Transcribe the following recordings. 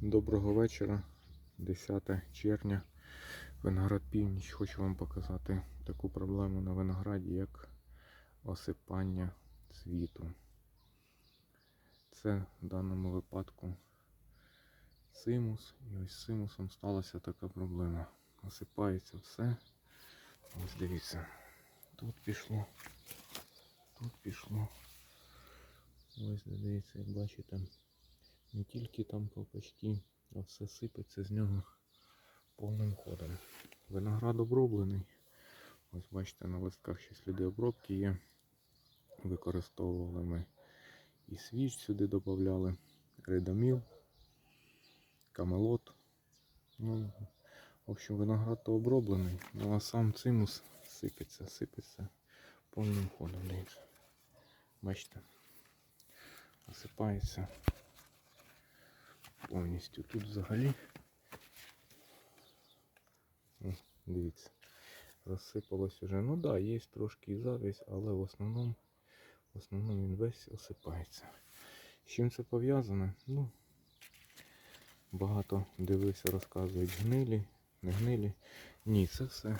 Доброго вечора, 10 червня, виноград північ. Хочу вам показати таку проблему на винограді, як осипання цвіту. Це в даному випадку симус. І ось з симусом сталася така проблема. Осипається все. Ось дивіться. Тут пішло, тут пішло. Ось дивіться, як бачите. Не тільки там ковпачки, а все сипеться з нього повним ходом. Виноград оброблений. Ось бачите, на листках ще сліди обробки є. Використовували ми і свіч сюди додавали, ридоміл, камелот. Ну, в общем, виноград то оброблений, ну а сам цимус сипеться, сипеться повним ходом. Бачите, осипається повністю. Тут взагалі. Дивіться. Розсипалось уже. Ну да, є трошки і завість, але в основному, в основному він весь осипається. З чим це пов'язане? Ну, багато дивився, розказують гнилі, не гнилі. Ні, це все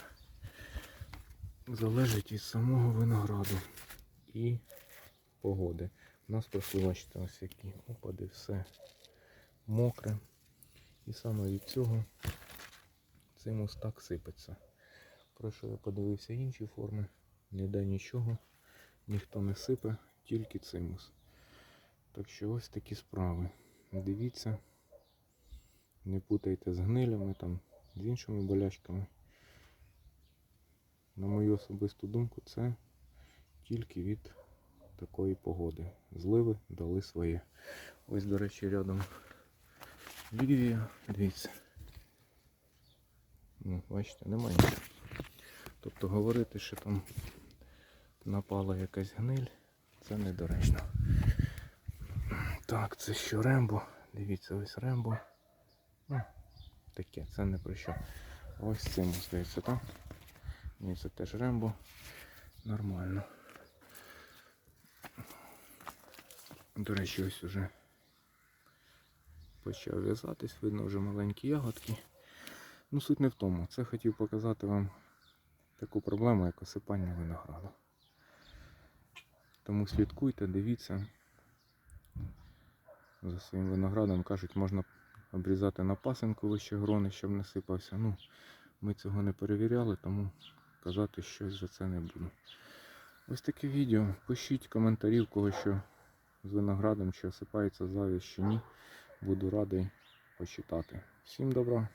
залежить від самого винограду і погоди. У нас просто бачите ось які опади, все мокре. І саме від цього цимус так сипеться. Пройшов я подивився інші форми, ніде нічого, ніхто не сипе, тільки цимус. Так що ось такі справи. Дивіться, не путайте з гнилями, там, з іншими болячками. На мою особисту думку, це тільки від такої погоди. Зливи дали своє. Ось, до речі, рядом Лівія, дивіться. Ну, бачите, немає. Тобто говорити, що там напала якась гниль, це недоречно. Так, це що Рембо. Дивіться, ось Рембо. Ну, таке, це не про що. Ось цим здається, так? Ні, це теж Рембо. Нормально. До речі, ось уже почав в'язатись, видно вже маленькі ягодки. Ну, суть не в тому. Це хотів показати вам таку проблему, як осипання винограду. Тому слідкуйте, дивіться. За своїм виноградом кажуть, можна обрізати на пасинку вище грони, щоб не сипався. Ну, ми цього не перевіряли, тому казати щось за це не буду. Ось таке відео. Пишіть коментарі, в кого що з виноградом, чи осипається завість, чи ні. Буду радий почитати. Всім добра!